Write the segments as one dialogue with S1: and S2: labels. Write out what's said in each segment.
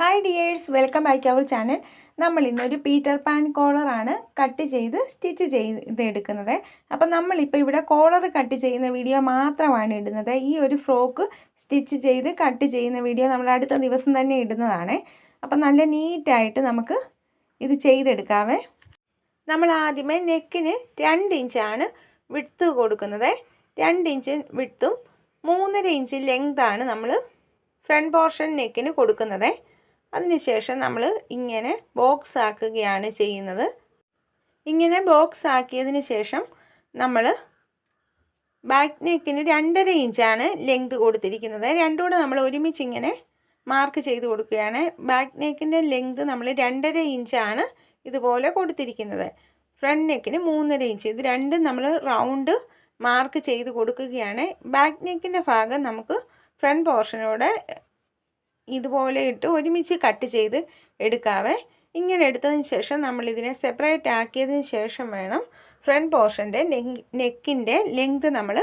S1: Hi dears welcome back our channel നമ്മൾ ഇന്നൊരു Peter Pan കോളറാണ് കട്ട് ചെയ്ത് സ്റ്റിച്ച് ചെയ്ത് എടുക്കുന്നത് അപ്പം നമ്മളിപ്പോൾ ഇവിടെ കോളർ കട്ട് ചെയ്യുന്ന വീഡിയോ മാത്രമാണ് ഇടുന്നത്. ഈ ഒരു ഫ്രോക്ക് സ്റ്റിച്ച് ചെയ്ത് കട്ട് ചെയ്യുന്ന വീഡിയോ നമ്മൾ അടുത്ത ദിവസം തന്നെ ഇടുന്നതാണ്. അപ്പം നല്ല നീറ്റായിട്ട് നമുക്ക് ഇത് ചെയ്തെടുക്കാവേ. നമ്മൾ ആദ്യമേ നെക്കിന് രണ്ട് ഇഞ്ചാണ് വിട്ത്ത് കൊടുക്കുന്നത്. രണ്ട് ഇഞ്ച് വിട്ത്തും മൂന്നര ഇഞ്ച് ലെങ്താണ് നമ്മൾ ഫ്രണ്ട് പോർഷൻ നെക്കിന് കൊടുക്കുന്നത്. അതിനുശേഷം നമ്മൾ ഇങ്ങനെ ബോക്സ് ആക്കുകയാണ് ചെയ്യുന്നത്. ഇങ്ങനെ ബോക്സ് ആക്കിയതിന് ശേഷം നമ്മൾ ബാക്ക് നെക്കിന് രണ്ടര ഇഞ്ചാണ് ലെങ്ത് കൊടുത്തിരിക്കുന്നത്. രണ്ടും കൂടെ നമ്മൾ ഒരുമിച്ച് ഇങ്ങനെ മാർക്ക് ചെയ്ത് കൊടുക്കുകയാണ്. ബാക്ക് നെക്കിന്റെ ലെങ്ത് നമ്മൾ രണ്ടര ഇഞ്ചാണ് ഇതുപോലെ കൊടുത്തിരിക്കുന്നത്. ഫ്രണ്ട് നെക്കിന് മൂന്നര ഇഞ്ച് ഇത് രണ്ടും നമ്മൾ റൗണ്ട് മാർക്ക് ചെയ്ത് കൊടുക്കുകയാണ്. ബാക്ക് നെക്കിന്റെ ഭാഗം നമുക്ക് ഫ്രണ്ട് പോർഷനോടെ ഇതുപോലെ ഇട്ട് ഒരുമിച്ച് കട്ട് ചെയ്ത് എടുക്കാവേ. ഇങ്ങനെ എടുത്തതിന് ശേഷം നമ്മൾ ഇതിനെ സെപ്പറേറ്റ് ആക്കിയതിന് ശേഷം വേണം ഫ്രണ്ട് പോർഷന്റെ നെക്കിന്റെ ലെങ്ത് നമ്മൾ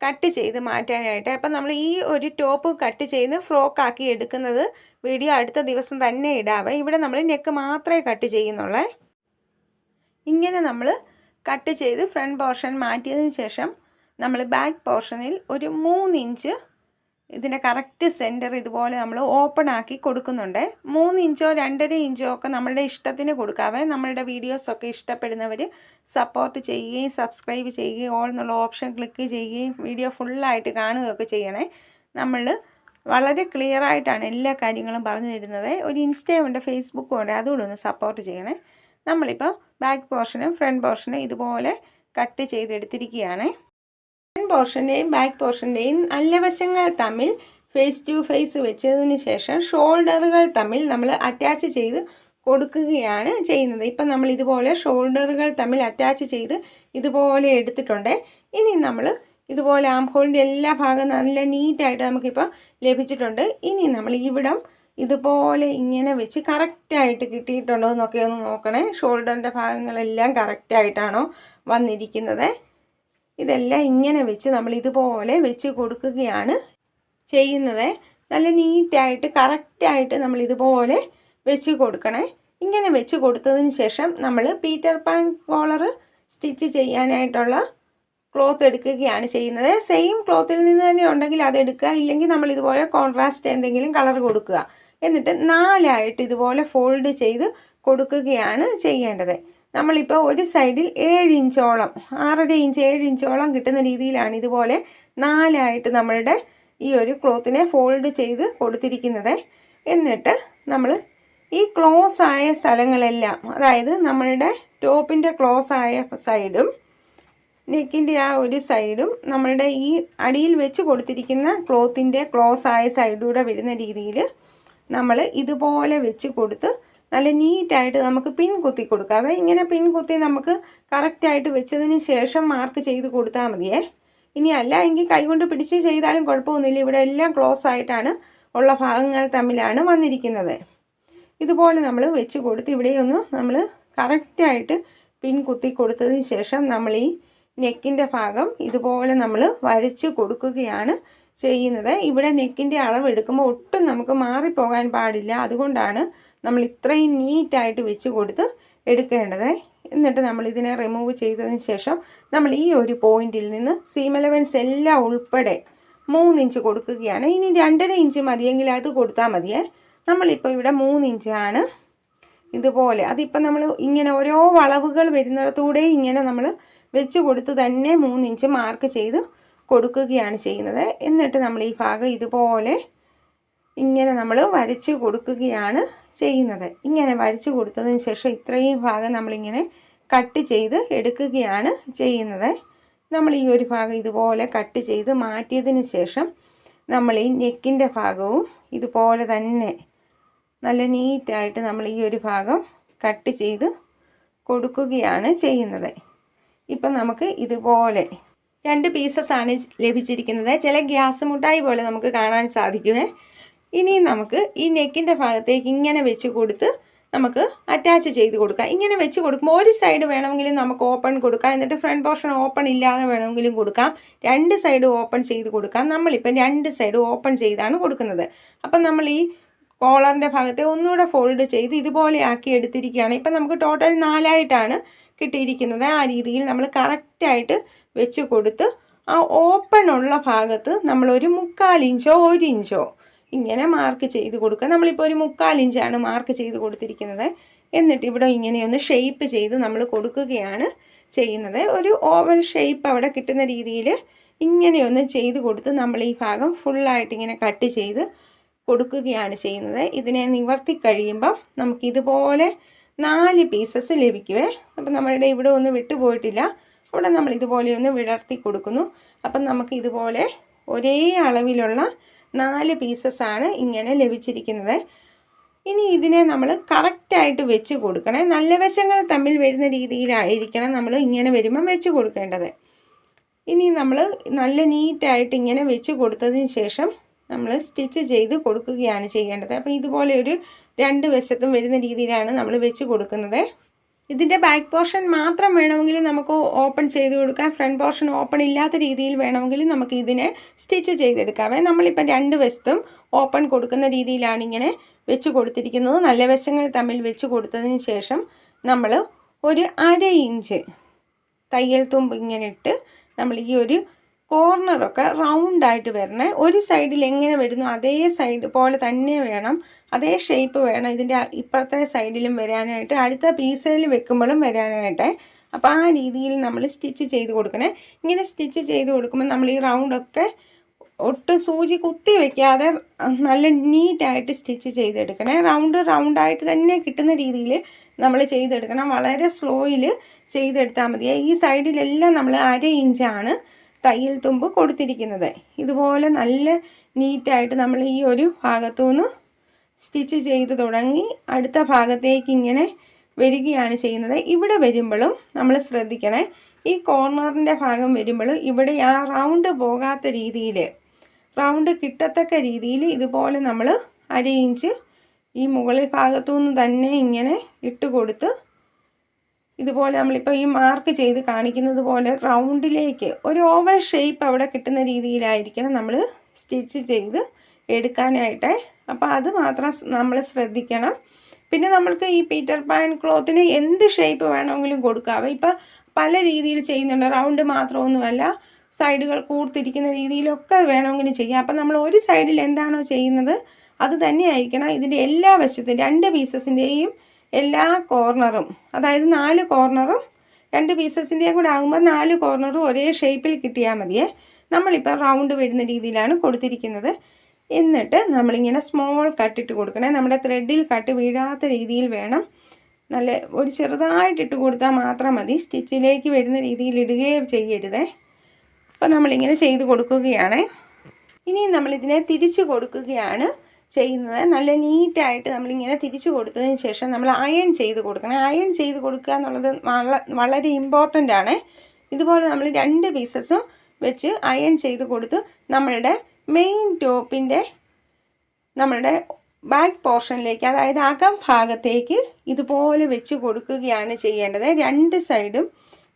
S1: കട്ട് ചെയ്ത് മാറ്റാനായിട്ട്. അപ്പം നമ്മൾ ഈ ഒരു ടോപ്പ് കട്ട് ചെയ്ത് ഫ്രോക്കാക്കി എടുക്കുന്നത് വീഡിയോ അടുത്ത ദിവസം തന്നെ ഇടാവേ. ഇവിടെ നമ്മൾ നെക്ക് മാത്രമേ കട്ട് ചെയ്യുന്നുള്ളേ. ഇങ്ങനെ നമ്മൾ കട്ട് ചെയ്ത് ഫ്രണ്ട് പോർഷൻ മാറ്റിയതിന് ശേഷം നമ്മൾ ബാക്ക് പോർഷനിൽ ഒരു മൂന്ന് ഇഞ്ച് ഇതിന്റെ കറക്റ്റ് സെന്റർ ഇതുപോലെ നമ്മൾ ഓപ്പൺ ആക്കി കൊടുക്കുന്നുണ്ട്. മൂന്ന് ഇഞ്ചോ രണ്ടര ഇഞ്ചോ ഒക്കെ നമ്മളുടെ ഇഷ്ടത്തിന് കൊടുക്കാവേ. നമ്മളുടെ വീഡിയോസൊക്കെ ഇഷ്ടപ്പെടുന്നവർ സപ്പോർട്ട് ചെയ്യുകയും സബ്സ്ക്രൈബ് ചെയ്യുകയും ഓൾ എന്നുള്ള ഓപ്ഷൻ ക്ലിക്ക് ചെയ്യുകയും വീഡിയോ ഫുള്ളായിട്ട് കാണുകയൊക്കെ ചെയ്യണേ. നമ്മൾ വളരെ ക്ലിയർ ആയിട്ടാണ് എല്ലാ കാര്യങ്ങളും പറഞ്ഞു തരുന്നത്. ഒരു ഇൻസ്റ്റയും ഉണ്ട് ഫേസ്ബുക്കും ഉണ്ട് അതുകൂടെ ഒന്ന് സപ്പോർട്ട് ചെയ്യണേ. നമ്മളിപ്പോൾ ബാക്ക് പോർഷനും ഫ്രണ്ട് പോർഷനും ഇതുപോലെ കട്ട് ചെയ്തെടുത്തിരിക്കുകയാണ്. പോർഷന്റെയും ബാക്ക് പോർഷന്റെയും നല്ല വശങ്ങൾ തമ്മിൽ ഫേസ് ടു ഫേസ് വെച്ചതിന് ശേഷം ഷോൾഡറുകൾ തമ്മിൽ നമ്മൾ അറ്റാച്ച് ചെയ്ത് കൊടുക്കുകയാണ് ചെയ്യുന്നത്. ഇപ്പം നമ്മൾ ഇതുപോലെ ഷോൾഡറുകൾ തമ്മിൽ അറ്റാച്ച് ചെയ്ത് ഇതുപോലെ എടുത്തിട്ടുണ്ട്. ഇനി നമ്മൾ ഇതുപോലെ ആം ഹോളിന്റെ എല്ലാ ഭാഗം നല്ല നീറ്റായിട്ട് നമുക്കിപ്പോൾ ലഭിച്ചിട്ടുണ്ട്. ഇനി നമ്മൾ ഇവിടം ഇതുപോലെ ഇങ്ങനെ വെച്ച് കറക്റ്റായിട്ട് കിട്ടിയിട്ടുണ്ടോ എന്നൊക്കെ ഒന്ന് നോക്കണേ. ഷോൾഡറിന്റെ ഭാഗങ്ങളെല്ലാം കറക്റ്റായിട്ടാണോ വന്നിരിക്കുന്നത്. ഇതെല്ലാം ഇങ്ങനെ വെച്ച് നമ്മൾ ഇതുപോലെ വെച്ച് കൊടുക്കുകയാണ് ചെയ്യുന്നത്. നല്ല നീറ്റായിട്ട് കറക്റ്റായിട്ട് നമ്മൾ ഇതുപോലെ വെച്ച് കൊടുക്കണേ. ഇങ്ങനെ വെച്ച് കൊടുത്തതിന് ശേഷം നമ്മൾ പീറ്റർ പാൻ കോളർ സ്റ്റിച്ച് ചെയ്യാനായിട്ടുള്ള ക്ലോത്ത് എടുക്കുകയാണ് ചെയ്യുന്നത്. സെയിം ക്ലോത്തിൽ നിന്ന് തന്നെ ഉണ്ടെങ്കിൽ അത് എടുക്കുക. ഇല്ലെങ്കിൽ നമ്മൾ ഇതുപോലെ കോൺട്രാസ്റ്റ് എന്തെങ്കിലും കളർ കൊടുക്കുക. എന്നിട്ട് നാലായിട്ട് ഇതുപോലെ ഫോൾഡ് ചെയ്ത് കൊടുക്കുകയാണ് ചെയ്യേണ്ടത്. നമ്മളിപ്പോൾ ഒരു സൈഡിൽ ഏഴ് ഇഞ്ചോളം ആറര ഇഞ്ച് ഏഴ് ഇഞ്ചോളം കിട്ടുന്ന രീതിയിലാണ് ഇതുപോലെ നാലായിട്ട് നമ്മളുടെ ഈ ഒരു ക്ലോത്തിനെ ഫോൾഡ് ചെയ്ത് കൊടുത്തിരിക്കുന്നത്. എന്നിട്ട് നമ്മൾ ഈ ക്ലോസ് ആയ സ്ഥലങ്ങളെല്ലാം അതായത് നമ്മളുടെ ടോപ്പിന്റെ ക്ലോസ് ആയ സൈഡും നെക്കിന്റെ ആ ഒരു സൈഡും നമ്മളുടെ ഈ അടിയിൽ വെച്ച് കൊടുത്തിരിക്കുന്ന ക്ലോത്തിന്റെ ക്ലോസ് ആയ സൈഡിലൂടെ വരുന്ന രീതിയിൽ നമ്മൾ ഇതുപോലെ വെച്ച് കൊടുത്ത് നല്ല നീറ്റായിട്ട് നമുക്ക് പിൻ കുത്തി കൊടുക്കാവേ ഇങ്ങനെ പിൻ കുത്തി നമുക്ക് കറക്റ്റായിട്ട് വെച്ചതിന് ശേഷം മാർക്ക് ചെയ്ത് കൊടുത്താൽ മതിയേ. ഇനി അല്ല എങ്കിൽ കൈകൊണ്ട് പിടിച്ച് ചെയ്താലും കുഴപ്പമൊന്നുമില്ല. ഇവിടെ എല്ലാം ക്ലോസ് ആയിട്ടാണ് ഉള്ള ഭാഗങ്ങൾ തമ്മിലാണ് വന്നിരിക്കുന്നത്. ഇതുപോലെ നമ്മൾ വെച്ച് കൊടുത്ത് ഇവിടെയൊന്ന് നമ്മൾ കറക്റ്റായിട്ട് പിൻ കുത്തി കൊടുത്തതിന് ശേഷം നമ്മൾ ഈ നെക്കിന്റെ ഭാഗം ഇതുപോലെ നമ്മൾ വരച്ച് കൊടുക്കുകയാണ് ചെയ്യുന്നത്. ഇവിടെ നെക്കിന്റെ അളവ് എടുക്കുമ്പോൾ ഒട്ടും നമുക്ക് മാറിപ്പോകാൻ പാടില്ല. അതുകൊണ്ടാണ് നമ്മൾ ഇത്രയും നീറ്റായിട്ട് വെച്ച് കൊടുത്ത് എടുക്കേണ്ടത്. എന്നിട്ട് നമ്മൾ ഇതിനെ റിമൂവ് ചെയ്തതിന് ശേഷം നമ്മൾ ഈ ഒരു പോയിന്റിൽ നിന്ന് സീം എലവൻസ് എല്ലാം ഉൾപ്പെടെ മൂന്നിഞ്ച് കൊടുക്കുകയാണ്. ഇനി രണ്ടര ഇഞ്ച് മതിയെങ്കിൽ അത് കൊടുത്താൽ മതിയേ. നമ്മളിപ്പോൾ ഇവിടെ മൂന്നിഞ്ചാണ് ഇതുപോലെ അതിപ്പോൾ നമ്മൾ ഇങ്ങനെ ഓരോ വളവുകൾ വരുന്നിടത്തൂടെ ഇങ്ങനെ നമ്മൾ വെച്ച് കൊടുത്ത് തന്നെ മൂന്നിഞ്ച് മാർക്ക് ചെയ്ത് കൊടുക്കുകയാണ് ചെയ്യുന്നത്. എന്നിട്ട് നമ്മൾ ഈ ഭാഗം ഇതുപോലെ ഇങ്ങനെ നമ്മൾ വരച്ച് കൊടുക്കുകയാണ്. ചെയ്യുന്നത്. ഇങ്ങനെ വരച്ച് കൊടുത്തതിന് ശേഷം ഇത്രയും ഭാഗം നമ്മളിങ്ങനെ കട്ട് ചെയ്ത് എടുക്കുകയാണ് ചെയ്യുന്നത്. നമ്മൾ ഈ ഒരു ഭാഗം ഇതുപോലെ കട്ട് ചെയ്ത് മാറ്റിയതിന് ശേഷം നമ്മൾ ഈ നെക്കിന്റെ ഭാഗവും ഇതുപോലെ തന്നെ നല്ല നീറ്റായിട്ട് നമ്മൾ ഈ ഒരു ഭാഗം കട്ട് ചെയ്ത് കൊടുക്കുകയാണ് ചെയ്യുന്നത്. ഇപ്പം നമുക്ക് ഇതുപോലെ രണ്ട് പീസസ് ആണ് ലഭിച്ചിരിക്കുന്നത്. ചില ഗ്യാസ് മുട്ടായി പോലെ നമുക്ക് കാണാൻ സാധിക്കുമേ. ഇനി നമുക്ക് ഈ നെക്കിന്റെ ഭാഗത്തേക്ക് ഇങ്ങനെ വെച്ച് കൊടുത്ത് നമുക്ക് അറ്റാച്ച് ചെയ്ത് കൊടുക്കാം. ഇങ്ങനെ വെച്ച് കൊടുക്കുമ്പോൾ ഒരു സൈഡ് വേണമെങ്കിലും നമുക്ക് ഓപ്പൺ കൊടുക്കാം. എന്നിട്ട് ഫ്രണ്ട് പോർഷൻ ഓപ്പൺ ഇല്ലാതെ വേണമെങ്കിലും കൊടുക്കാം. രണ്ട് സൈഡ് ഓപ്പൺ ചെയ്ത് കൊടുക്കാം. നമ്മളിപ്പം രണ്ട് സൈഡ് ഓപ്പൺ ചെയ്താണ് കൊടുക്കുന്നത്. അപ്പം നമ്മൾ ഈ കോളറിന്റെ ഭാഗത്തെ ഒന്നുകൂടെ ഫോൾഡ് ചെയ്ത് ഇതുപോലെ ആക്കി എടുത്തിരിക്കുകയാണ്. ഇപ്പം നമുക്ക് ടോട്ടൽ നാലായിട്ടാണ് കിട്ടിയിരിക്കുന്നത്. ആ രീതിയിൽ നമ്മൾ കറക്റ്റായിട്ട് വെച്ച് കൊടുത്ത് ആ ഓപ്പൺ ഉള്ള ഭാഗത്ത് നമ്മളൊരു മുക്കാൽ ഇഞ്ചോ ഒരു ഇഞ്ചോ ഇങ്ങനെ മാർക്ക് ചെയ്ത് കൊടുക്കുക. നമ്മളിപ്പോൾ ഒരു മുക്കാൽ ഇഞ്ചാണ് മാർക്ക് ചെയ്ത് കൊടുത്തിരിക്കുന്നത്. എന്നിട്ട് ഇവിടെ ഇങ്ങനെയൊന്ന് ഷെയ്പ്പ് ചെയ്ത് നമ്മൾ കൊടുക്കുകയാണ് ചെയ്യുന്നത്. ഒരു ഓവൽ ഷെയ്പ്പ് അവിടെ കിട്ടുന്ന രീതിയിൽ ഇങ്ങനെയൊന്ന് ചെയ്ത് കൊടുത്ത് നമ്മൾ ഈ ഭാഗം ഫുള്ളായിട്ട് ഇങ്ങനെ കട്ട് ചെയ്ത് കൊടുക്കുകയാണ് ചെയ്യുന്നത്. ഇതിനെ നിവർത്തി കഴിയുമ്പം നമുക്കിതുപോലെ നാല് പീസസ് ലഭിക്കുവേ. അപ്പം നമ്മളുടെ ഇവിടെ ഒന്നും വിട്ടുപോയിട്ടില്ല അവിടെ നമ്മൾ ഇതുപോലെ ഒന്ന് വിടർത്തി കൊടുക്കുന്നു. അപ്പം നമുക്ക് ഇതുപോലെ ഒരേ അളവിലുള്ള നാല് ആണ് ഇങ്ങനെ ലഭിച്ചിരിക്കുന്നത്. ഇനി ഇതിനെ നമ്മൾ കറക്റ്റായിട്ട് വെച്ച് കൊടുക്കണേ. നല്ല വശങ്ങൾ തമ്മിൽ വരുന്ന രീതിയിലായിരിക്കണം നമ്മൾ ഇങ്ങനെ വരുമ്പം വെച്ച് കൊടുക്കേണ്ടത്. ഇനി നമ്മൾ നല്ല നീറ്റായിട്ട് ഇങ്ങനെ വെച്ച് കൊടുത്തതിന് ശേഷം നമ്മൾ സ്റ്റിച്ച് ചെയ്ത് കൊടുക്കുകയാണ് ചെയ്യേണ്ടത്. അപ്പോൾ ഇതുപോലെ ഒരു രണ്ട് വശത്തും വരുന്ന രീതിയിലാണ് നമ്മൾ വെച്ച് കൊടുക്കുന്നത്. ഇതിന്റെ ബാക്ക് പോർഷൻ മാത്രം വേണമെങ്കിൽ നമുക്ക് ഓപ്പൺ ചെയ്ത് കൊടുക്കാം. ഫ്രണ്ട് പോർഷൻ ഓപ്പൺ ഇല്ലാത്ത രീതിയിൽ വേണമെങ്കിൽ നമുക്ക് ഇതിനെ സ്റ്റിച്ച് ചെയ്തെടുക്കാമേ നമ്മളിപ്പം രണ്ട് വശത്തും ഓപ്പൺ കൊടുക്കുന്ന രീതിയിലാണ് ഇങ്ങനെ വെച്ച് കൊടുത്തിരിക്കുന്നത്. നല്ല വശങ്ങൾ തമ്മിൽ വെച്ച് കൊടുത്തതിന് ശേഷം നമ്മൾ ഒരു അര ഇഞ്ച് തയ്യൽ തുമ്പ് ഇങ്ങനെ ഇട്ട് നമ്മൾ ഈ ഒരു കോർണറൊക്കെ റൗണ്ടായിട്ട് വരണേ. ഒരു സൈഡിൽ എങ്ങനെ വരുന്നു അതേ സൈഡ് പോലെ തന്നെ വേണം. അതേ ഷേപ്പ് വേണം ഇതിന്റെ ഇപ്പുറത്തെ സൈഡിലും വരാനായിട്ട്. അടുത്ത പീസയിൽ വെക്കുമ്പോഴും വരാനായിട്ട്. അപ്പോൾ ആ രീതിയിൽ നമ്മൾ സ്റ്റിച്ച് ചെയ്ത് കൊടുക്കണേ. ഇങ്ങനെ സ്റ്റിച്ച് ചെയ്ത് കൊടുക്കുമ്പോൾ നമ്മൾ ഈ റൗണ്ടൊക്കെ ഒട്ടും സൂചി കുത്തി വെക്കാതെ നല്ല നീറ്റായിട്ട് സ്റ്റിച്ച് ചെയ്തെടുക്കണേ. റൗണ്ട് റൗണ്ടായിട്ട് തന്നെ കിട്ടുന്ന രീതിയിൽ നമ്മൾ ചെയ്തെടുക്കണം. വളരെ സ്ലോയിൽ ചെയ്തെടുത്താൽ മതി ഈ സൈഡിലെല്ലാം നമ്മൾ അര ഇഞ്ചാണ് തയ്യൽ തുമ്പ് കൊടുത്തിരിക്കുന്നത്. ഇതുപോലെ നല്ല നീറ്റായിട്ട് നമ്മൾ ഈ ഒരു ഭാഗത്തു നിന്ന് സ്റ്റിച്ച് ചെയ്ത് തുടങ്ങി അടുത്ത ഭാഗത്തേക്ക് ഇങ്ങനെ വരികയാണ് ചെയ്യുന്നത്. ഇവിടെ വരുമ്പോഴും നമ്മൾ ശ്രദ്ധിക്കണേ ഈ കോർണറിന്റെ ഭാഗം വരുമ്പോഴും ഇവിടെ ആ റൗണ്ട് പോകാത്ത രീതിയിൽ റൗണ്ട് കിട്ടത്തക്ക രീതിയിൽ ഇതുപോലെ നമ്മൾ അര ഇഞ്ച് ഈ മുകളിൽ ഭാഗത്തു നിന്ന് തന്നെ ഇങ്ങനെ ഇട്ട് കൊടുത്ത് ഇതുപോലെ നമ്മളിപ്പോൾ ഈ മാർക്ക് ചെയ്ത് കാണിക്കുന്നത് പോലെ റൗണ്ടിലേക്ക് ഒരു ഓവൽ ഷേപ്പ് അവിടെ കിട്ടുന്ന രീതിയിലായിരിക്കണം നമ്മൾ സ്റ്റിച്ച് ചെയ്ത് എടുക്കാനായിട്ട്. അപ്പോൾ അത് മാത്രം നമ്മൾ ശ്രദ്ധിക്കണം. പിന്നെ നമ്മൾക്ക് ഈ പീറ്റർ പാൻ ക്ലോത്തിന് എന്ത് ഷേപ്പ് വേണമെങ്കിലും കൊടുക്കാം. ഇപ്പം പല രീതിയിൽ ചെയ്യുന്നുണ്ട്. റൗണ്ട് മാത്രമൊന്നുമല്ല സൈഡുകൾ കൂർത്തിരിക്കുന്ന രീതിയിലൊക്കെ വേണമെങ്കിലും ചെയ്യാം. അപ്പം നമ്മൾ ഒരു സൈഡിൽ എന്താണോ ചെയ്യുന്നത് അത് തന്നെ ആയിരിക്കണം ഇതിന്റെ എല്ലാ വശത്തും രണ്ട് പീസസിന്റെയും എല്ലാ കോർണറും അതായത് നാല് കോർണറും രണ്ട് പീസസിന്റെയും കൂടെ ആകുമ്പോൾ നാല് കോർണറും ഒരേ ഷേപ്പിൽ കിട്ടിയാൽ മതിയേ. നമ്മളിപ്പോൾ റൗണ്ട് വരുന്ന രീതിയിലാണ് കൊടുത്തിരിക്കുന്നത്. എന്നിട്ട് നമ്മളിങ്ങനെ സ്മോൾ കട്ടിട്ട് കൊടുക്കണേ. നമ്മുടെ ത്രെഡിൽ കട്ട് വീഴാത്ത രീതിയിൽ വേണം. നല്ല ഒരു ചെറുതായിട്ടിട്ട് കൊടുത്താൽ മാത്രം മതി. സ്റ്റിച്ചിലേക്ക് വരുന്ന രീതിയിൽ ഇടുകയോ ചെയ്യരുതേ. അപ്പോൾ നമ്മളിങ്ങനെ ചെയ്ത് കൊടുക്കുകയാണേ. ഇനി നമ്മളിതിനെ തിരിച്ച് കൊടുക്കുകയാണ്. ചെയ്യുന്നത്. നല്ല നീറ്റായിട്ട് നമ്മളിങ്ങനെ തിരിച്ചു കൊടുത്തതിന് ശേഷം നമ്മൾ അയൺ ചെയ്ത് കൊടുക്കണം. അയൺ ചെയ്ത് കൊടുക്കുക എന്നുള്ളത് വളരെ ഇമ്പോർട്ടന്റ് ആണ്. ഇതുപോലെ നമ്മൾ രണ്ട് പീസസും വെച്ച് അയൺ ചെയ്ത് കൊടുത്ത് നമ്മളുടെ മെയിൻ ടോപ്പിന്റെ നമ്മളുടെ ബാക്ക് പോർഷനിലേക്ക് അതായത് അകം ഭാഗത്തേക്ക് ഇതുപോലെ വെച്ച് കൊടുക്കുകയാണ് ചെയ്യേണ്ടത്. രണ്ട് സൈഡും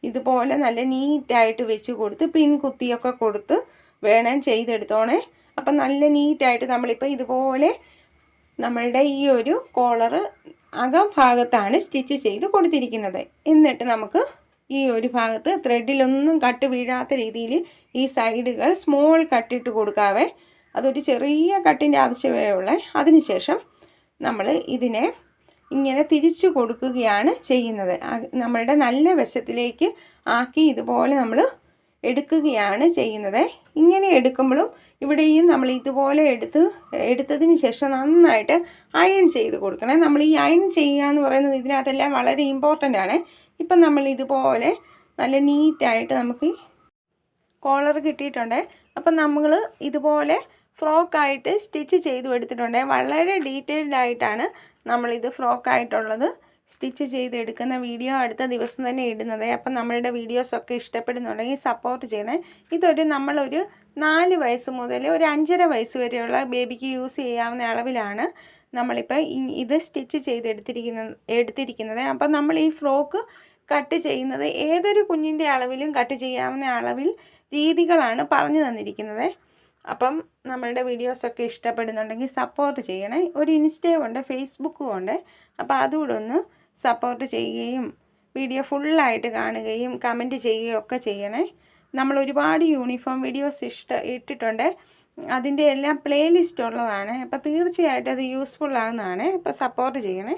S1: ഇതുപോലെ നല്ല നീറ്റായിട്ട് വെച്ച് കൊടുത്ത് പിൻ കുത്തിയൊക്കെ കൊടുത്ത് വേണം ചെയ്തെടുത്തോണേ. അപ്പം നല്ല നീറ്റായിട്ട് നമ്മളിപ്പോൾ ഇതുപോലെ നമ്മളുടെ ഈ ഒരു കോളറ് അകം ഭാഗത്താണ് സ്റ്റിച്ച് ചെയ്ത് കൊടുത്തിരിക്കുന്നത്. എന്നിട്ട് നമുക്ക് ഈ ഒരു ഭാഗത്ത് ത്രെഡിലൊന്നും കട്ട് വീഴാത്ത രീതിയിൽ ഈ സൈഡുകൾ സ്മോൾ കട്ടിട്ട് കൊടുക്കാവേ. അതൊരു ചെറിയ കട്ടിന്റെ ആവശ്യമേ ഉള്ളേ. അതിനുശേഷം നമ്മൾ ഇതിനെ ഇങ്ങനെ തിരിച്ചു കൊടുക്കുകയാണ് ചെയ്യുന്നത്. നമ്മളുടെ നല്ല വശത്തിലേക്ക് ആക്കി ഇതുപോലെ നമ്മൾ എടുക്കുകയാണ് ചെയ്യുന്നത്. ഇങ്ങനെ എടുക്കുമ്പോഴും ഇവിടെയും നമ്മൾ ഇതുപോലെ എടുത്ത് എടുത്തതിന് ശേഷം നന്നായിട്ട് അയൺ ചെയ്ത് കൊടുക്കണം. നമ്മൾ ഈ അയൺ ചെയ്യുക എന്ന് പറയുന്നത് ഇതിനകത്തെല്ലാം വളരെ ഇമ്പോർട്ടന്റ് ആണ്. ഇപ്പം നമ്മൾ ഇതുപോലെ നല്ല നീറ്റായിട്ട് നമുക്ക് കോളർ കിട്ടിയിട്ടുണ്ട്. അപ്പം നമ്മൾ ഇതുപോലെ ഫ്രോക്കായിട്ട് സ്റ്റിച്ച് ചെയ്തു എടുത്തിട്ടുണ്ട്. വളരെ ഡീറ്റെയിൽഡ് ആയിട്ടാണ് നമ്മളിത് ഫ്രോക്കായിട്ടുള്ളത് സ്റ്റിച്ച് ചെയ്തെടുക്കുന്ന വീഡിയോ അടുത്ത ദിവസം തന്നെ ഇടുന്നത്. അപ്പം നമ്മളുടെ വീഡിയോസൊക്കെ ഇഷ്ടപ്പെടുന്നുണ്ടെങ്കിൽ സപ്പോർട്ട് ചെയ്യണേ. ഇതൊരു നമ്മളൊരു നാല് വയസ്സ് മുതൽ ഒരു അഞ്ചര വയസ്സ് വരെയുള്ള ബേബിക്ക് യൂസ് ചെയ്യാവുന്ന അളവിലാണ് നമ്മളിപ്പോൾ ഇത് സ്റ്റിച്ച് ചെയ്തെടുത്തിരിക്കുന്ന എടുത്തിരിക്കുന്നത്. അപ്പം നമ്മൾ ഈ ഫ്രോക്ക് കട്ട് ചെയ്യുന്നത് ഏതൊരു കുഞ്ഞിന്റെ അളവിലും കട്ട് ചെയ്യാവുന്ന അളവിൽ രീതികളാണ് പറഞ്ഞു തന്നിരിക്കുന്നത്. അപ്പം നമ്മളുടെ വീഡിയോസൊക്കെ ഇഷ്ടപ്പെടുന്നുണ്ടെങ്കിൽ സപ്പോർട്ട് ചെയ്യണേ. ഒരു ഇൻസ്റ്റയും ഉണ്ട് ഫേസ്ബുക്കും ഉണ്ട്. അപ്പോൾ അതുകൂടെ ഒന്ന് സപ്പോർട്ട് ചെയ്യുകയും വീഡിയോ ഫുള്ളായിട്ട് കാണുകയും കമന്റ് ചെയ്യുകയും ഒക്കെ ചെയ്യണേ. നമ്മൾ ഒരുപാട് യൂണിഫോം വീഡിയോസ് ഇഷ്ട ഇട്ടിട്ടുണ്ട്. അതിന്റെ എല്ലാം പ്ലേലിസ്റ്റ് ഉള്ളതാണ്. അപ്പോൾ തീർച്ചയായിട്ടും അത് യൂസ്ഫുൾ ആകുന്നതാണ് അപ്പോൾ സപ്പോർട്ട് ചെയ്യണേ.